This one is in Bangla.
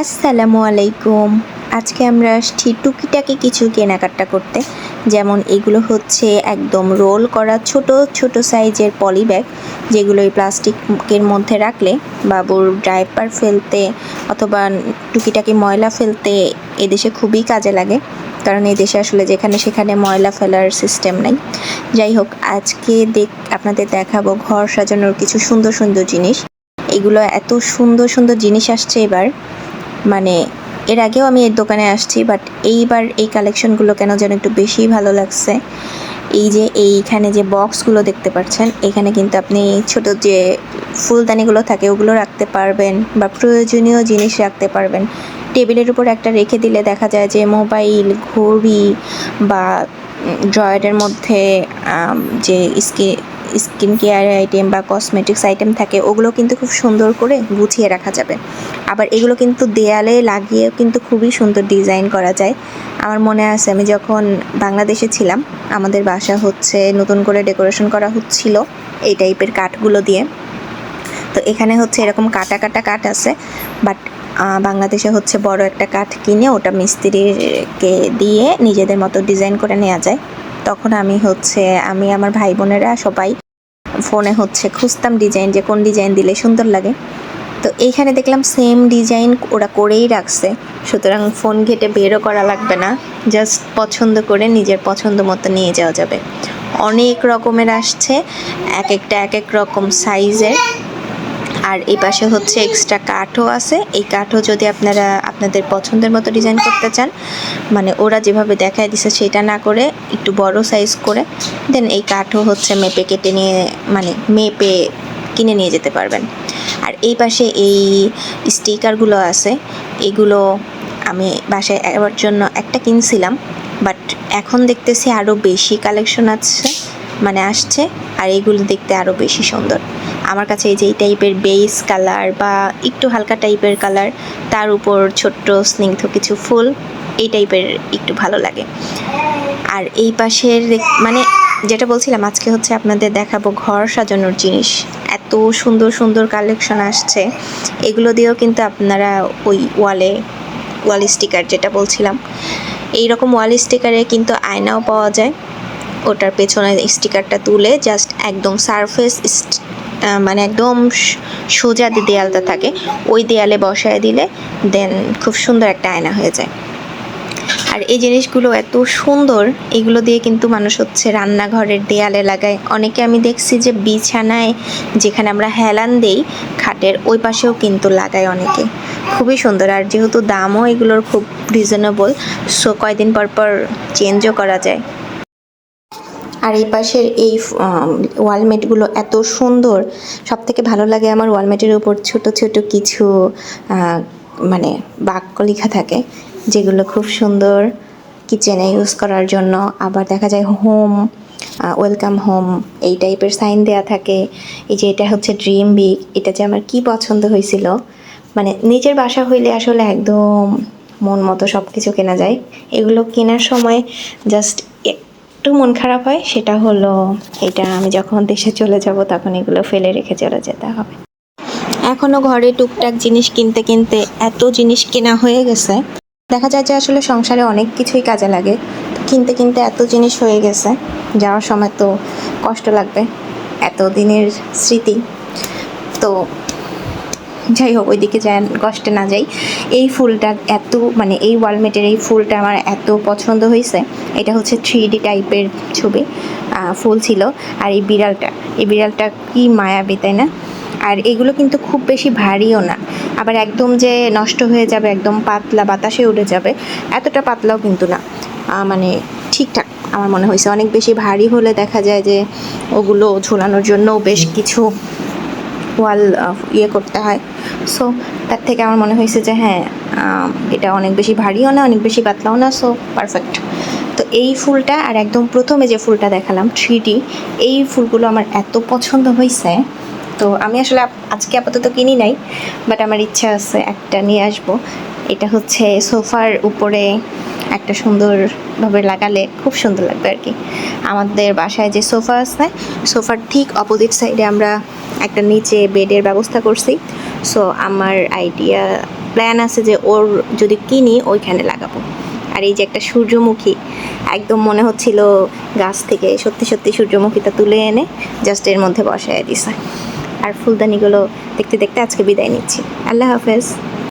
আসসালামু আলাইকুম। আজকে আমরা আসছি টুকিটাকি কিছু কেনাকাটা করতে। যেমন এগুলো হচ্ছে একদম রোল করা ছোট ছোট সাইজের পলি ব্যাগ, যেগুলো এই প্লাস্টিকের মধ্যে রাখলে বাবুর ডাইপার ফেলতে অথবা টুকিটাকি ময়লা ফেলতে এদেশে খুবই কাজে লাগে। কারণ এই দেশে আসলে যেখানে সেখানে ময়লা ফেলার সিস্টেম নাই। যাই হোক, আজকে দেখ, আপনাদের দেখাবো ঘর সাজানোর কিছু সুন্দর সুন্দর জিনিস। এগুলো এত সুন্দর সুন্দর জিনিস আসছে এবার। মানে এর আগেও আমি এর দোকানে আসছি বাট এইবার এই কালেকশনগুলো কেন যেন একটু বেশি ভালো লাগছে। এই যে এইখানে যে বক্সগুলো দেখতে পাচ্ছেন, এখানে কিন্তু আপনি ছোট যে ফুলদানিগুলো থাকে, ওগুলো রাখতে পারবেন বা প্রয়োজনীয় জিনিস রাখতে পারবেন। টেবিলের উপর একটা রেখে দিলে দেখা যায় যে মোবাইল, ঘড়ি বা ড্রয়ারের মধ্যে যে স্কি স্কিন কেয়ার আইটেম বা কসমেটিক্স আইটেম থাকে, ওগুলো কিন্তু খুব সুন্দর করে গুছিয়ে রাখা যাবে। আবার এগুলো কিন্তু দেয়ালে লাগিয়ে কিন্তু খুবই সুন্দর ডিজাইন করা যায়। আমার মনে আছে আমি যখন বাংলাদেশে ছিলাম, আমাদের বাসা হচ্ছে নতুন করে ডেকোরেশন করা হচ্ছিল এই টাইপের কাঠগুলো দিয়ে। তো এখানে হচ্ছে এরকম কাটা কাটা কাঠ আছে বাট বাংলাদেশে হচ্ছে বড় একটা কাঠ কিনে ওটা মিস্ত্রিকে দিয়ে নিজেদের মতো ডিজাইন করে নেওয়া যায়। তখন আমি হচ্ছে, আমি আমার ভাই বোনেরা সবাই ফোনে হচ্ছে খুঁজতাম ডিজাইন যে কোন ডিজাইন দিলে সুন্দর লাগে। তো এইখানে দেখলাম সেম ডিজাইন ওরা করেই রাখছে। সুতরাং ফোন ঘেটে বেরও করা লাগবে না। জাস্ট পছন্দ করে নিজের পছন্দ মতো নিয়ে যাওয়া যাবে। অনেক রকমের আসছে, এক একটা এক এক রকম সাইজের আর এই পাশে হচ্ছে এক্সট্রা কাঠও আছে। এই কাঠও যদি আপনারা আপনাদের পছন্দের মতো ডিজাইন করতে চান মানে ওরা যেভাবে দেখায় দিছে সেটা না করে একটু বড় সাইজ করে দেন এই কাঠও হচ্ছে মেপে কেটে নিয়ে মানে মেপে কিনে নিয়ে যেতে পারবেন। আর এই পাশে এই স্টিকারগুলো আছে, এগুলো আমি বাসায় এবার জন্য একটা কিনছিলাম, বাট এখন দেখতেছি আরও বেশি কালেকশন আছে মানে আসছে, আর এগুলো দেখতে আরও বেশি সুন্দর। আমার কাছে এই যে এই টাইপের বেস কালার বা একটু হালকা টাইপের কালার তার উপর ছোট্ট স্নিগ্ধ কিছু ফুল, এই টাইপের একটু ভালো লাগে। আর এই পাশের মানে যেটা বলছিলাম, আজকে হচ্ছে আপনাদের দেখাবো ঘর সাজানোর জিনিস। এত সুন্দর সুন্দর কালেকশন আসছে। এগুলো দিয়েও কিন্তু আপনারা ওই ওয়ালে ওয়াল স্টিকার যেটা বলছিলাম এই রকম ওয়াল স্টিকারে কিন্তু আয়নাও পাওয়া যায়। ওটার পেছনে স্টিকারটা তুলে জাস্ট একদম সারফেস মানে একদম সোজা যে দেয়ালটা থাকে, ওই দেয়ালে বসায় দিলে দেন খুব সুন্দর একটা আয়না হয়ে যায়। আর এই জিনিসগুলো এত সুন্দর, এগুলো দিয়ে কিন্তু মানুষ হচ্ছে রান্নাঘরের দেয়ালে লাগায়। অনেকে আমি দেখছি যে বিছানায় যেখানে আমরা হেলান দেই, খাটের ওই পাশেও কিন্তু লাগায় অনেকে। খুবই সুন্দর, আর যেহেতু দামও এগুলোর খুব রিজনেবল সো কয়দিন পর পর চেঞ্জও করা যায়। আর এই পাশের এই ওয়ালমেটগুলো এত সুন্দর সব থেকে ভালো লাগে আমার ওয়ালমেটের উপর ছোট ছোট কিছু মানে বাক্য লেখা থাকে। যেগুলো খুব সুন্দর কিচেনে ইউজ করার জন্য। আবার দেখা যায় হোম ওয়েলকাম হোম, এই টাইপের সাইন দেয়া থাকে। এই যে এটা হচ্ছে ড্রিম বিগ, এটা যে আমার কি পছন্দ হয়েছিল। মানে নিজের বাসা হইলে আসলে একদম মন মতো সব কিছু কেনা যায়। এগুলো কেনার সময় জাস্ট একটু মন খারাপ হয়, সেটা হলো এটা আমি যখন দেশে চলে যাব তখন এগুলো ফেলে রেখে চলে যেতে হবে। এখনও ঘরে টুকটাক জিনিস কিনতে কিনতে এত জিনিস কেনা হয়ে গেছে। দেখা যায় যে আসলে সংসারে অনেক কিছুই কাজে লাগে। কিনতে কিনতে এত জিনিস হয়ে গেছে, যাওয়ার সময় তো কষ্ট লাগবে, এত দিনের স্মৃতি। তো যাই হোক, ওইদিকে যাই, কষ্টে না যাই। এই ফুলটা এত মানে এই ওয়ালমেটের এই ফুলটা আমার এত পছন্দ হয়েছে। এটা হচ্ছে থ্রি ডি টাইপের ছবি ফুল ছিল। আর এই বিড়ালটা এই বিড়ালটা কি মায়াবী, তাই না? আর এগুলো কিন্তু খুব বেশি ভারীও না। আবার একদম যে নষ্ট হয়ে যাবে, একদম পাতলা বাতাসে উড়ে যাবে, এতটা পাতলাও কিন্তু না। মানে ঠিকঠাক আমার মনে হয়েছে। অনেক বেশি ভারী হলে দেখা যায় যে ওগুলো ঝোলানোর জন্য বেশ কিছু ওয়াল ইয়ে করতে হয়। সো তার থেকে আমার মনে হয়েছে যে হ্যাঁ এটা অনেক বেশি ভারীও না, অনেক বেশি পাতলাও না সো পারফেক্ট তো এই ফুলটা আর একদম প্রথমে যে ফুলটা দেখালাম থ্রি এই ফুলগুলো আমার এত পছন্দ হয়েছে। তো আমি আসলে আজকে আপাতত কিনি নাই বাট আমার ইচ্ছা আছে একটা নিয়ে আসব। এটা হচ্ছে সোফার উপরে একটা সুন্দরভাবে লাগালে খুব সুন্দর লাগবে আর কি। আমাদের বাসায় যে সোফা আছে, সোফার ঠিক অপোজিট সাইডে আমরা একটা নিচে বেডের ব্যবস্থা করছি। সো আমার আইডিয়া প্ল্যান আছে যে ওর যদি কিনি, ওইখানে লাগাবো। আর এই যে একটা সূর্যমুখী, একদম মনে হচ্ছিল গাছ থেকে সত্যি সত্যি সূর্যমুখীটা তুলে এনে জাস্ট এর মধ্যে বসায় দিছে। আর ফুলদানিগুলো দেখতে দেখতে আজকে বিদায় নিচ্ছি। আল্লাহ হাফেজ।